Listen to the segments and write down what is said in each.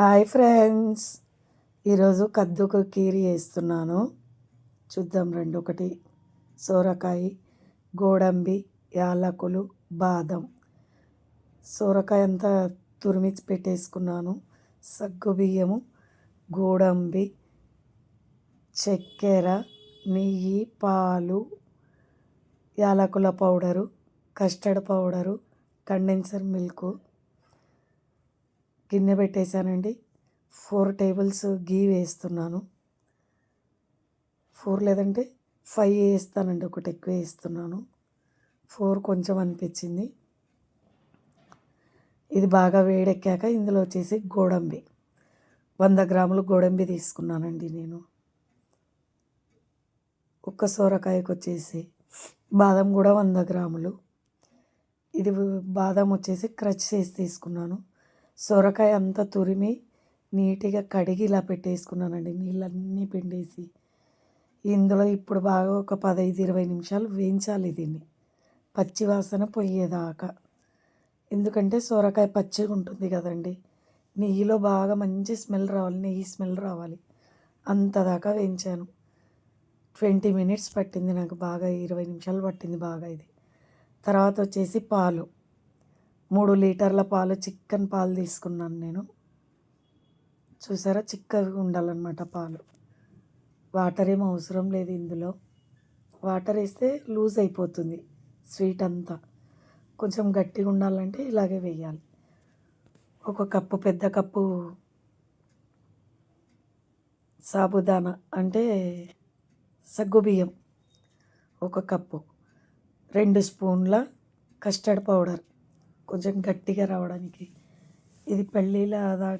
Hi friends. ఈరోజు కద్దుకు కీరి వేస్తున్నాను. చూద్దాం రెండు ఒకటి. సోరకాయ గోడంబి యాలకులు బాదం. సోరకాయ అంతా తురిమిచి పెట్టేసుకున్నాను. సగ్గు బియ్యము గోడంబి చక్కెర నెయ్యి పాలు యాలకుల powder custard powder condenser milk గిన్నె పెట్టేశానండి. ఫోర్ టేబుల్స్ గీ వేస్తున్నాను. ఫోర్ లేదంటే ఫైవ్ వేస్తానండి. ఒకటి ఎక్కువ వేస్తున్నాను. ఫోర్ కొంచెం అనిపించింది. ఇది బాగా వేడెక్కాక ఇందులో వచ్చేసి గోడంబి. వంద గ్రాములు గోడంబి తీసుకున్నానండి నేను. ఒక్క సోరకాయకు వచ్చేసి బాదం కూడా వంద గ్రాములు. ఇది బాదం వచ్చేసి క్రష్ చేసి తీసుకున్నాను. సొరకాయ అంతా తురిమి నీట్గా కడిగి ఇలా పెట్టేసుకున్నానండి నీళ్ళన్నీ పిండేసి. ఇందులో ఇప్పుడు బాగా ఒక పదహైదు ఇరవై నిమిషాలు వేయించాలి దీన్ని. పచ్చి వాసన పోయేదాకా. ఎందుకంటే సొరకాయ పచ్చిగా ఉంటుంది కదండి నెయ్యిలో బాగా మంచి స్మెల్ రావాలి నెయ్యి స్మెల్ రావాలి. అంతదాకా వేయించాను. ట్వంటీ మినిట్స్ పట్టింది నాకు బాగా ఇరవై నిమిషాలు పట్టింది బాగా ఇది. తర్వాత వచ్చేసి పాలు. మూడు లీటర్ల పాలు చిక్కన్ పాలు తీసుకున్నాను నేను. చూసారా? చిక్కగా ఉండాలన్నమాట పాలు. వాటర్ ఏం అవసరం లేదు ఇందులో. వాటర్ వేస్తే లూజ్ అయిపోతుంది స్వీట్ అంతా. కొంచెం గట్టిగా ఉండాలంటే ఇలాగే వేయాలి. ఒక కప్పు పెద్ద కప్పు సాబుదానా అంటే సగ్గుబియ్యం ఒక కప్పు. రెండు స్పూన్ల కస్టర్డ్ పౌడర్. కొంచెం గట్టిగా రావడానికి. ఇది పెళ్ళిళ్ళ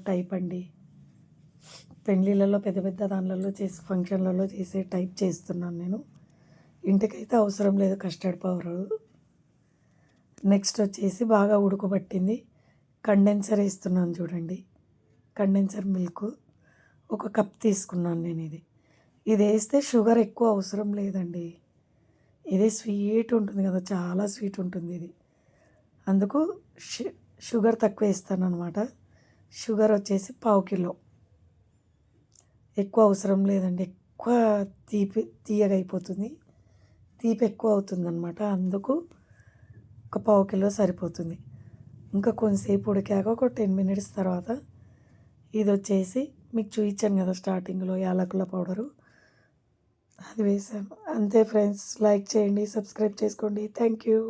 టైప్ అండి. పెళ్ళిళ్ళలో పెద్ద పెద్ద దానిలలో చేసి ఫంక్షన్లలో చేసే టైప్ చేస్తున్నాను నేను. ఇంటికైతే అవసరం లేదు కస్టర్డ్ పౌడర్. నెక్స్ట్ వచ్చేసి బాగా ఉడకబట్టింది. కండెన్సర్ వేస్తున్నాను చూడండి. Condenser milk. ఒక కప్ తీసుకున్నాను నేను ఇది. ఇది వేస్తే షుగర్ ఎక్కువ అవసరం లేదండి. ఇది స్వీట్ ఉంటుంది కదా చాలా స్వీట్ ఉంటుంది ఇది. అందుకు షుగర్ తక్కువ ఇస్తాను అనమాట షుగర్ వచ్చేసి పావు కిలో. ఎక్కువ అవసరం లేదండి. ఎక్కువ తీపి తీయగా అయిపోతుంది తీపి ఎక్కువ అవుతుంది అనమాట అందుకు ఒక పావు కిలో సరిపోతుంది. ఇంకా కొంతసేపు ఉడికాక ఒక టెన్ మినిట్స్ తర్వాత ఇది వచ్చేసి మీకు చూపించాను కదా స్టార్టింగ్లో యాలకుల పౌడరు. అది వేసాను. అంతే ఫ్రెండ్స్ లైక్ చేయండి సబ్స్క్రైబ్ చేసుకోండి. Thank you.